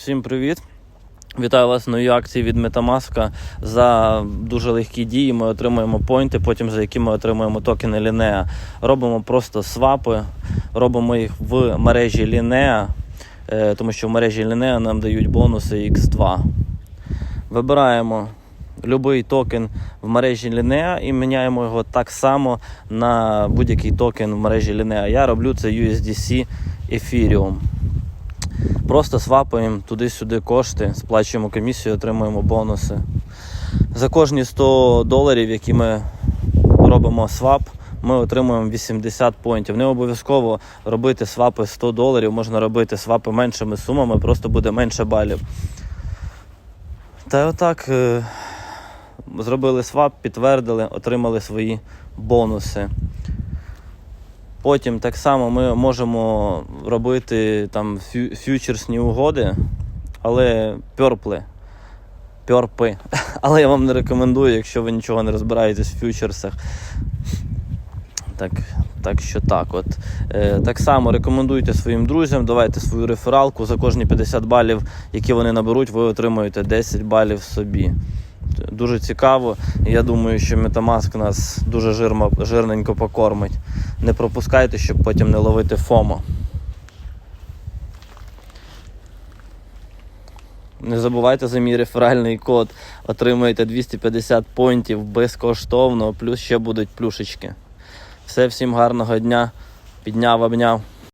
Всім привіт! Вітаю вас в новій акції від Metamask. За дуже легкі дії ми отримуємо поінти, потім за які ми отримуємо токени Linea. Робимо просто свапи, робимо їх в мережі Linea, е, тому що в мережі Linea нам дають бонуси X2. Вибираємо будь-який токен в мережі Linea і міняємо його так само на будь-який токен в мережі Linea. Я роблю це USDC Ethereum. Просто свапаємо туди-сюди кошти, сплачуємо комісію, отримуємо бонуси. За кожні 100 доларів, які ми робимо свап, ми отримуємо 80 поінтів. Не обов'язково робити свапи 100 доларів, можна робити свапи меншими сумами, просто буде менше балів. Та отак е, зробили свап, підтвердили, отримали свої бонуси. Потім так само ми можемо робити там фьючерсні угоди, але пьорпли. Пьорпи. Але я вам не рекомендую, якщо ви нічого не розбираєтесь в фьючерсах. Так, так що так. От. Е, так само рекомендуйте своїм друзям, давайте свою рефералку. За кожні 50 балів, які вони наберуть, ви отримуєте 10 балів собі. Дуже цікаво. Я думаю, що Metamask нас дуже жирно, жирненько покормить. Не пропускайте, щоб потім не ловити ФОМО. Не забувайте за мій реферальний код. Отримуєте 250 поінтів безкоштовно, плюс ще будуть плюшечки. Все, всім гарного дня. Підняв, обняв.